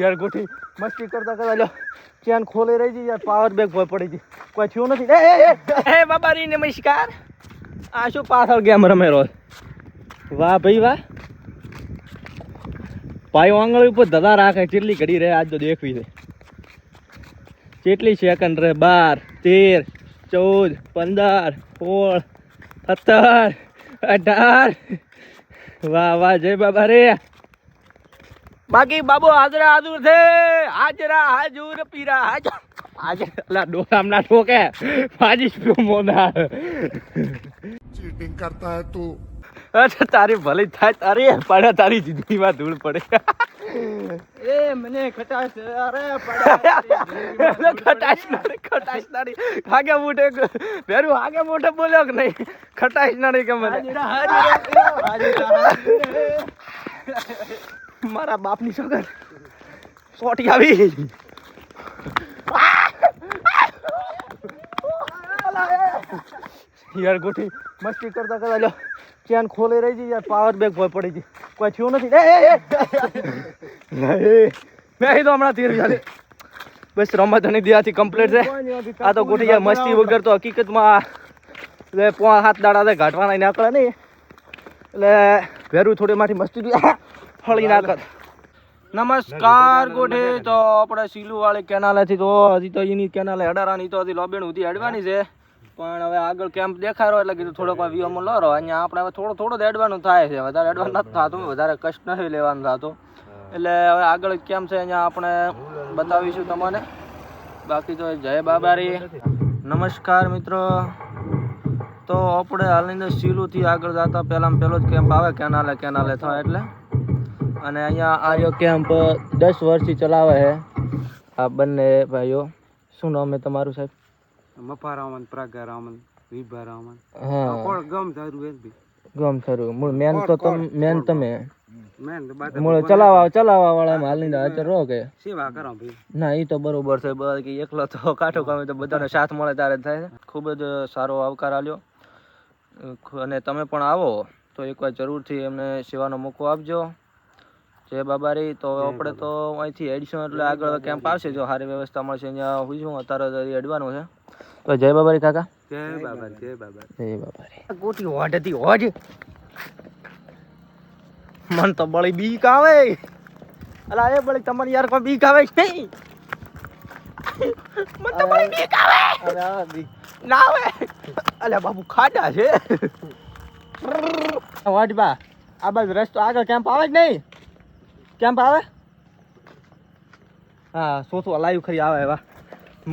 યાર ગોઠી, મસ્તી કરતા કરતા લ્યો, ચેન ખોલે રહી ગઈ યાર પાવર બેગ પર પડી ગઈ. કોઈ થયું નથી. એ એ એ બાબા રી નમસ્કાર. આ શું પાછળ ગેમ રમે રોજ વાહ ભાઈ વાહ. ભાઈ આંગળી ઉપર ધધા રાખે કેટલી ઘડી રહે આજ તો દેખવી છે. કેટલી સેકન્ડ રહે? બાર, તેર, ચૌદ, પંદર, સોળ, સત્તર, અઢાર. વાહ વાહ, જય બાબા રે. બાકી બાબો હાજરા હાજુર છે. હાજરા હાજુર પીરા હાજર. આજે કરતા હે તું. અચ્છા થાય તારી પડે તારી જિંદગીમાં ધૂળ પડે. એ મને ખટાશ અરે પડે. ખટાશ ખટાશ નારી. હાગે મોટે પેરું હાગે મોટે બોલ્યો કે નહીં? ખટાશ નારી મારા બાપની સગર સોટી આવી. યાર ગોઠી મસ્તી કરતા કરતા લ્યો. ચેન ખોલે રહી ગઈ યાર પાવર બેગ ભોય પડી ગઈ. કોઈ થયું નથી. મેં તો હમણાં તીર ચાલે બસ રમતની દિયાથી કમ્પ્લીટ છે. આ તો ગોઠી યાર મસ્તી વગર તો હકીકતમાં એટલે પોણા હાથ દાડા ઘાટવાના નાકડા નહીં એટલે ભેરું થોડી માથી મસ્તી હળી નાખત નમસ્કાર ગોઠે, તો આપણે સીલુ વાળી કેનાલેથી તો હજી તો એની કેનાલે અડારાની તો હજી લોબેણ સુધી અડવાની છે. પણ હવે આગળ કેમ્પ દેખાડો એટલે કીધું થોડોક વ્યૂમાં લો રહો. અહીંયા આપણે હવે થોડો થોડો જ એડવાનું થાય છે. વધારે એડવાનું નથી થતું, વધારે કષ્ટ નથી લેવાનું થતું. એટલે હવે આગળ કેમ છે અહીંયા આપણે બતાવીશું તમને. બાકી તો જય બાબારી. નમસ્કાર મિત્રો. તો આપણે હાલની સીલુથી આગળ જતા પહેલાં પહેલો જ કેમ્પ આવે કેનાલે કેનાલે થાય એટલે. અને અહીંયા આર્યો કેમ્પ દસ વર્ષથી ચલાવે છે. આ બંને ભાઈઓ. શું નામ છે તમારું સાહેબ? મફા રામન પ્રાગા રામન વિભા રામન હા. કોણ? ગમ એમ બી. ગમ થરું મૂળ મેન તો તમે મેન તમે. મૂળ ચલાવવા ચલાવવા વાળા હાલની હાજર રહો કે? સેવા કરો ભાઈ. ના એ તો બરોબર છે. બાકી એકલો તો કાઠો કામે તો બધાને સાથ મળે ત્યારે થાય ખૂબ જ સારો આવકાર આલ્યો. અને તમે પણ આવો તો એકવાર જરૂરથી એમને સેવાનો મોકો આપજો. જય બાબારી તો આપણે તો અહીંથી એડિશન એટલે આગળ કેમ્પ આવશે. જો સારી વ્યવસ્થા મળશે અહીંયા હું છું અત્યારે અડવાનું છે. તો જય બાબારી કાકા. જય બાબા જય બાબા જય બાબારી. ગોટી હોડ હતી હોડ મન તો બળી બીક આવે. અલા એ બળી તમારી યાર કોઈ બીક આવે નહીં? મન તો બળી બીક આવે. અરે આ બીક ના આવે. અલ્યા બાબુ ખાડા છે. વાટબા આ બાજુ રસ્તો આગળ કેમ્પ આવે જ નહીં? કેમ્પ આવે હા, શું લાઈવ ખરી આવે એવા.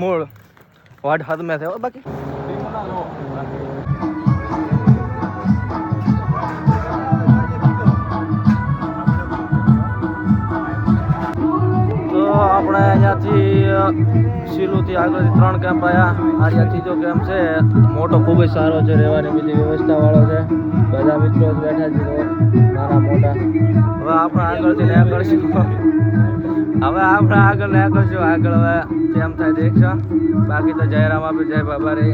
મૂળ. વાડ હદમે થયો બાકી. આપણે અહીંયાથી સિલુથી આગળથી ત્રણ કેમ્પ આવ્યા આર્યા ત્રીજો કેમ્પ છે. મોટો ખૂબ જ સારો છે, રહેવાની બીજી વ્યવસ્થા વાળો છે. બધા મિત્રો બેઠા છે નાના મોટા. આપણે આગળથી નીકળશું હવે આપણે આગળ નીકળશું આગળ હવે કેમ થાય દેખશો બાકી તો જયરામ આપી, જય બાબા રે